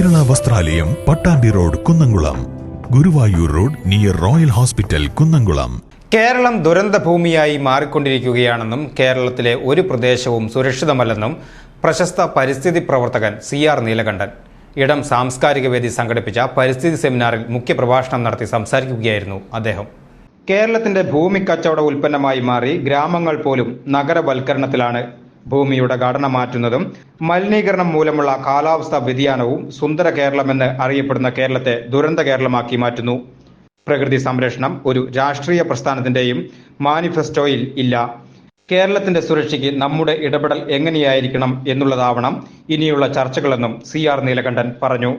വസ്ത്രാലയം Pattambi road Kunnamkulam. Guruvayur road near Royal hospital Kunnamkulam. Keralam ദുരന്ത ഭൂമിയായി മാറിക്കൊണ്ടിരിക്കുകയാണെന്നും കേരളത്തിലെ ഒരു പ്രദേശവും സുരക്ഷിതമല്ലെന്നും പ്രശസ്ത പരിസ്ഥിതി പ്രവർത്തകൻ സി ആർ നീലകണ്ഠൻ. ഇടം സാംസ്കാരിക വേദി സംഘടിപ്പിച്ച പരിസ്ഥിതി സെമിനാറിൽ മുഖ്യപ്രഭാഷണം നടത്തി സംസാരിക്കുകയായിരുന്നു അദ്ദേഹം. കേരളത്തിന്റെ ഭൂമി കച്ചവട ഉൽപ്പന്നമായി മാറി ഗ്രാമങ്ങൾ പോലും നഗരവൽക്കരണത്തിലാണ് ഭൂമിയുടെ ഘടന മാറ്റുന്നതും മലിനീകരണം മൂലമുള്ള കാലാവസ്ഥാ വ്യതിയാനവും സുന്ദര കേരളമെന്ന് അറിയപ്പെടുന്ന കേരളത്തെ ദുരന്ത കേരളമാക്കി മാറ്റുന്നു. പ്രകൃതി സംരക്ഷണം ഒരു രാഷ്ട്രീയ പ്രസ്ഥാനത്തിന്റെയും മാനിഫെസ്റ്റോയിൽ ഇല്ല. കേരളത്തിന്റെ സുരക്ഷയ്ക്ക് നമ്മുടെ ഇടപെടൽ എങ്ങനെയായിരിക്കണം എന്നുള്ളതാവണം ഇനിയുള്ള ചർച്ചകളെന്നും സി ആർ നീലകണ്ഠൻ പറഞ്ഞു.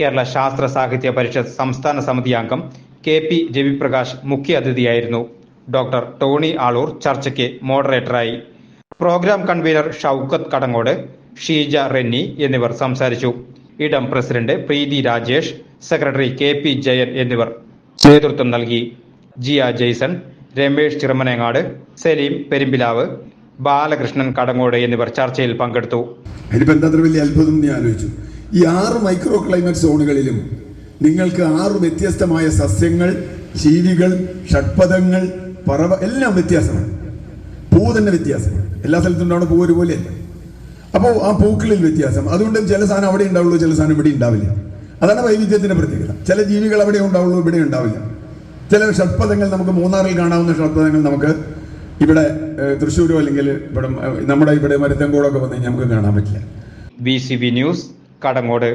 കേരള ശാസ്ത്ര സാഹിത്യ പരിഷത്ത് സംസ്ഥാന സമിതി അംഗം കെ പി രവിപ്രകാശ് മുഖ്യ അതിഥിയായിരുന്നു ഡോക്ടർ ടോണി ആളൂർ ചർച്ചയ്ക്ക് മോഡറേറ്ററായി. പ്രോഗ്രാം കൺവീനർ ഷൗക്കത്ത് കടങ്ങോട് ഷീജ റെന്നി എന്നിവർ സംസാരിച്ചു. Idam president Preethi Rajesh secretary K P Jayan എന്നിവർ നേതൃത്വം നൽകി. ജിയ ജെയ്സൺ രമേഷ് ചിറമനേങ്ങാട് സലീം പെരുമ്പിലാവ് ബാലകൃഷ്ണൻ കടങ്ങോട് എന്നിവർ ചർച്ചയിൽ പങ്കെടുത്തു. വലിയ അത്ഭുതം ആലോചിച്ചു. ഈ ആറ് മൈക്രോ ക്ലൈമറ്റ് സോണുകളിലും നിങ്ങൾക്ക് ആറ് വ്യത്യസ്തമായ സസ്യങ്ങൾ ജീവികൾ ഷഡ്പഥങ്ങൾ പറവ എല്ലാം വ്യത്യാസമാണ്. പൂ തന്നെ വ്യത്യാസം. എല്ലാ സ്ഥലത്തും ഉണ്ടാവുന്ന പൂ ഒരുപോലെയല്ല. അപ്പോൾ ആ പൂക്കളിൽ വ്യത്യാസം. അതുകൊണ്ട് ചില സാധനം അവിടെ ഉണ്ടാവുള്ളൂ ചില സാധനം ഇവിടെ ഉണ്ടാവില്ല. അതാണ് വൈവിധ്യത്തിന്റെ പ്രത്യേകത. ചില ജീവികൾ അവിടെ ഉണ്ടാവുള്ളൂ ഇവിടെ ഉണ്ടാവില്ല. ചില ഷഡ്പഥങ്ങൾ നമുക്ക് മൂന്നാറിൽ കാണാവുന്ന ഷഡ്പഥങ്ങൾ നമുക്ക് ഇവിടെ തൃശ്ശൂരോ അല്ലെങ്കിൽ ഇവിടെ നമ്മുടെ ഇവിടെ മരുത്തങ്കോടൊക്കെ വന്നു നമുക്ക് കാണാൻ പറ്റില്ല. B C B news Kadangode.